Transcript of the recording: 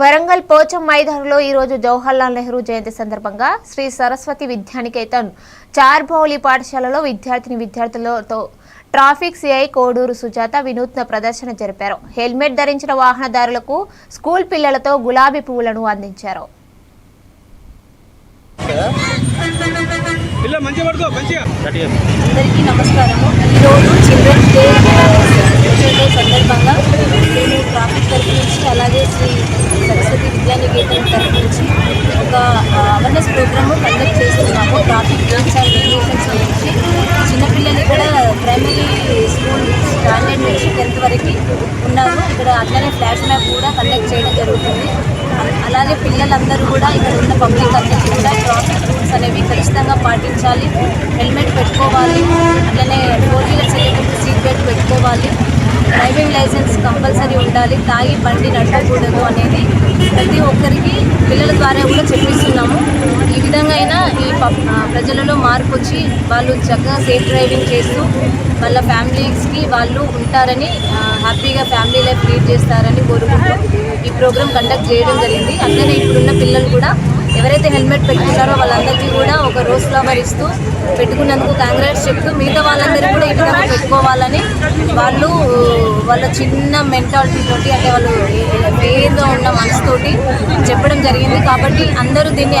వరంగల్ పోచం మైదానంలో ఈరోజు జవహర్లాల్ నెహ్రూ జయంతి సందర్భంగా శ్రీ సరస్వతి విద్యానికేతన్ చార్భౌలి పాఠశాలలో విద్యార్థిని విద్యార్థులతో ట్రాఫిక్ సిఐ కోడూరు సుజాత వినూత్న ప్రదర్శన జరిపారు. హెల్మెట్ ధరించిన వాహనదారులకు స్కూల్ పిల్లలతో గులాబీ పువ్వులను అందించారు. అందరికీ నమస్కారము. ఈరోజు చిల్డ్రన్స్ డే టీచర్ డే సందర్భంగా మేము ట్రాఫిక్ తరఫు నుంచి అలాగే శ్రీ సరస్వతి విద్యానికేతన్ తరఫు నుంచి ఒక అవేర్నెస్ ప్రోగ్రామ్ కండక్ట్ చేస్తున్నాము. ట్రాఫిక్ రూల్స్ అండ్ రెగ్యులేషన్స్ గురించి చిన్నపిల్లలు ఇక్కడ ప్రైమరీ స్కూల్ స్టాండర్డ్ నుంచి టెన్త్ వరకు ఉన్నారు. ఇక్కడ అట్లనే ఫ్లాష్ మ్యాప్ కూడా కండక్ట్ చేయడం జరుగుతుంది. అలాగే పిల్లలందరూ కూడా ఇక్కడ ఉన్న పబ్లిక్ అందరికీ కూడా ట్రాఫిక్ రూల్స్ అనేవి ఖచ్చితంగా పాటించాలి. హెల్మెట్ పెట్టుకోవాలి. అట్లనే ఫోర్ వీలర్స్ వెళ్ళేటప్పుడు సీట్ బెల్ట్ పెట్టుకోవాలి. డ్రైవింగ్ లైసెన్స్ కంపల్సరీ ఉండాలి. తాగి బండి నడపకూడదు అనేది ప్రతి ఒక్కరికి పిల్లల ద్వారా కూడా చెప్పిస్తున్నాము. ఈ విధంగా అయినా ఈ ప్రజలలో మార్పు వచ్చి వాళ్ళు చక్కగా సేఫ్ డ్రైవింగ్ చేస్తూ వాళ్ళ ఫ్యామిలీస్కి వాళ్ళు ఉంటారని హ్యాపీగా ఫ్యామిలీ లైఫ్ లీడ్ చేస్తారని కోరుకుంటూ ఈ ప్రోగ్రామ్ కండక్ట్ చేయడం జరిగింది. అందరూ ఇప్పుడున్న పిల్లలు కూడా ఎవరైతే హెల్మెట్ పెట్టుకున్నారో వాళ్ళందరికీ కూడా ఒక రోజ్ ఫ్లవర్ ఇస్తూ పెట్టుకున్నందుకు కాంగ్రెస్ చెప్తూ మిగతా వాళ్ళందరూ కూడా ఈ విధంగా పెట్టుకోవాలని వాళ్ళు వాళ్ళ చిన్న మెంటాలిటీ తోటి అంటే వాళ్ళు ఏదో ఉన్న మనసుతోటి చెప్పడం జరిగింది. కాబట్టి అందరూ దీన్ని